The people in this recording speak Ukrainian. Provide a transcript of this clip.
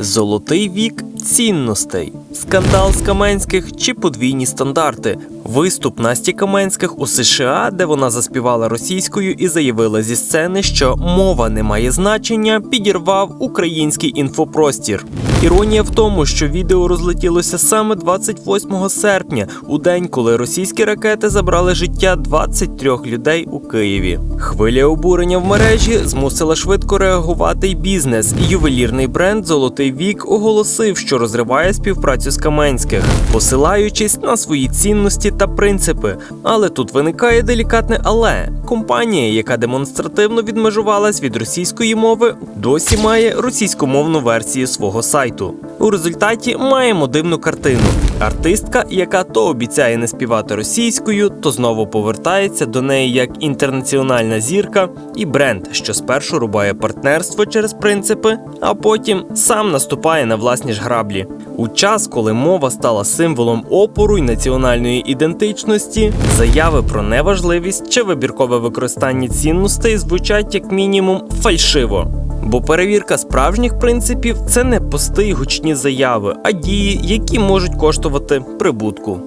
Золотий вік цінностей, скандал з Каменських чи подвійні стандарти, виступ Насті Каменських у США, де вона заспівала російською і заявила зі сцени, що мова не має значення, підірвав український інфопростір. Іронія в тому, що відео розлетілося саме 28 серпня, у день, коли російські ракети забрали життя 23 людей у Києві. Хвиля обурення в мережі змусила швидко реагувати й бізнес. Ювелірний бренд Золотий вік оголосив, що розриває співпрацю з Каменських, посилаючись на свої цінності та принципи. Але тут виникає делікатне але компанія, яка демонстративно відмежувалась від російської мови, досі має російськомовну версію свого сайту. У результаті маємо дивну картину. Артистка, яка то обіцяє не співати російською, то знову повертається до неї як інтернаціональна зірка, і бренд, що спершу рубає партнерство через принципи, а потім сам наступає на власні ж граблі. У час, коли мова стала символом опору й національної ідентичності, заяви про неважливість чи вибіркове використання цінностей звучать як мінімум фальшиво. Бо перевірка справжніх принципів це не пости й гучні заяви, а дії, які можуть коштувати прибутку.